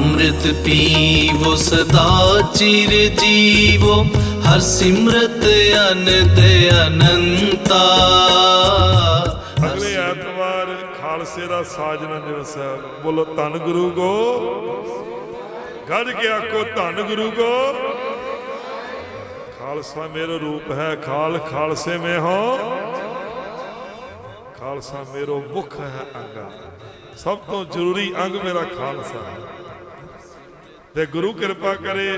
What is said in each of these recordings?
ਅੰਮ੍ਰਿਤ ਪੀਵੋ, ਸਦਾ ਚਿਰ ਜੀਵੋ, ਹਰ ਸਿਮਰਤ ਅਨੰਦ ਅਨੰਤਾ। ਅਗਲੇ ਐਤਵਾਰ ਖਾਲਸੇ ਦਾ ਸਾਜਨਾ ਦਿਵਸ ਹੈ। ਬੋਲੋ, ਧੰਨ ਗੁਰੂ ਗੋ ਗੱਜ ਕੇ ਆਖੋ, ਧੰਨ ਗੁਰੂ ਗੋ ਖਾਲਸਾ ਮੇਰਾ ਰੂਪ ਹੈ, ਖਾਲ ਖਾਲਸੇ ਮੈਂ ਹੋ। ਖਾਲਸਾ ਮੇਰੋ ਮੁਖ ਹੈ, ਅੰਗਾ। ਸਭ ਤੋਂ ਜ਼ਰੂਰੀ ਅੰਗ ਮੇਰਾ ਖਾਲਸਾ ਹੈ। ਤੇ ਗੁਰੂ ਕਿਰਪਾ ਕਰੇ,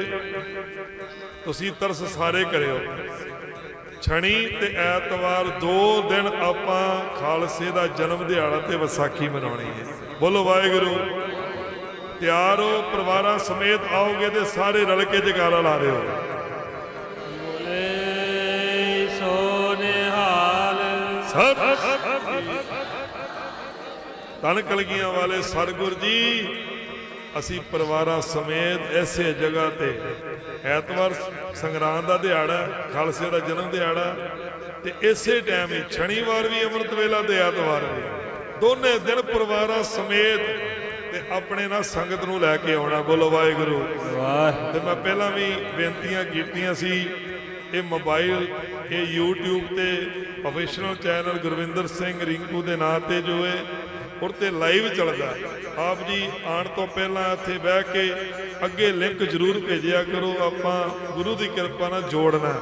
ਤੁਸੀਂ ਤਰਸ ਸਾਰੇ ਕਰਿਓ। ਛਣੀ ਤੇ ਐਤਵਾਰ ਦੋ ਦਿਨ ਆਪਾਂ ਖਾਲਸੇ ਦਾ ਜਨਮ ਦਿਹਾੜਾ ਤੇ ਵਿਸਾਖੀ ਮਨਾਉਣੀ ਹੈ। ਬੋਲੋ ਵਾਹਿਗੁਰੂ। ਤਿਆਰ ਹੋ, ਪਰਿਵਾਰਾਂ ਸਮੇਤ ਆਓਗੇ ਤੇ ਸਾਰੇ ਰਲ ਕੇ ਜਗਾਰਾ ਲਾ ਦਿਓ ਬੋਲੇ ਸੋ ਤਨ ਕਲਗੀਆਂ ਵਾਲੇ ਸਰਗੁਰ ਜੀ। ਅਸੀਂ ਪਰਿਵਾਰਾਂ ਸਮੇਤ ਐਸੇ ਜਗ੍ਹਾ ਤੇ ਐਤਵਾਰ ਸੰਗਰਾਂਦ ਦਾ ਦਿਹਾੜਾ ਖਾਲਸੇ ਦਾ ਜਨਮ ਦਿਹਾੜਾ ਤੇ ਇਸੇ ਟਾਈਮ ਹੀ ਸ਼ਨੀਵਾਰ ਵੀ ਅੰਮ੍ਰਿਤ ਵੇਲਾ ਤੇ ਐਤਵਾਰ ਵੀ। ਦੋਨੇ ਦਿਨ ਪਰਿਵਾਰਾਂ ਸਮੇਤ ਤੇ ਆਪਣੇ ਨਾਲ ਸੰਗਤ ਨੂੰ ਲੈ ਕੇ ਆਉਣਾ। ਬੋਲੋ ਵਾਹਿਗੁਰੂ। ਵਾਹ ਤੇ ਮੈਂ ਪਹਿਲਾਂ ਵੀ ਬੇਨਤੀਆਂ ਕੀਤੀਆਂ ਸੀ ਇਹ ਮੋਬਾਈਲ ਇਹ YouTube ਤੇ ਪ੍ਰੋਫੈਸ਼ਨਲ ਚੈਨਲ ਗੁਰਵਿੰਦਰ ਸਿੰਘ ਰਿੰਕੂ ਦੇ ਨਾਂ ਤੇ ਜੋ ਹੈ ਉਹ ਤੇ ਲਾਈਵ ਚੱਲਦਾ। ਆਪ ਜੀ ਆਉਣ ਤੋਂ ਪਹਿਲਾਂ ਇੱਥੇ ਬਹਿ ਕੇ ਅੱਗੇ ਲਿੰਕ ਜ਼ਰੂਰ ਭੇਜਿਆ ਕਰੋ। ਆਪਾਂ ਗੁਰੂ ਦੀ ਕਿਰਪਾ ਨਾਲ ਜੋੜਨਾ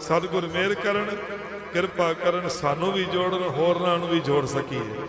ਸਤਿਗੁਰ ਮਿਹਰ ਕਰਨ, ਕਿਰਪਾ ਕਰਨ ਸਾਨੂੰ ਵੀ ਜੋੜਨ, ਹੋਰਨਾਂ ਨੂੰ ਵੀ ਜੋੜ ਸਕੀਏ।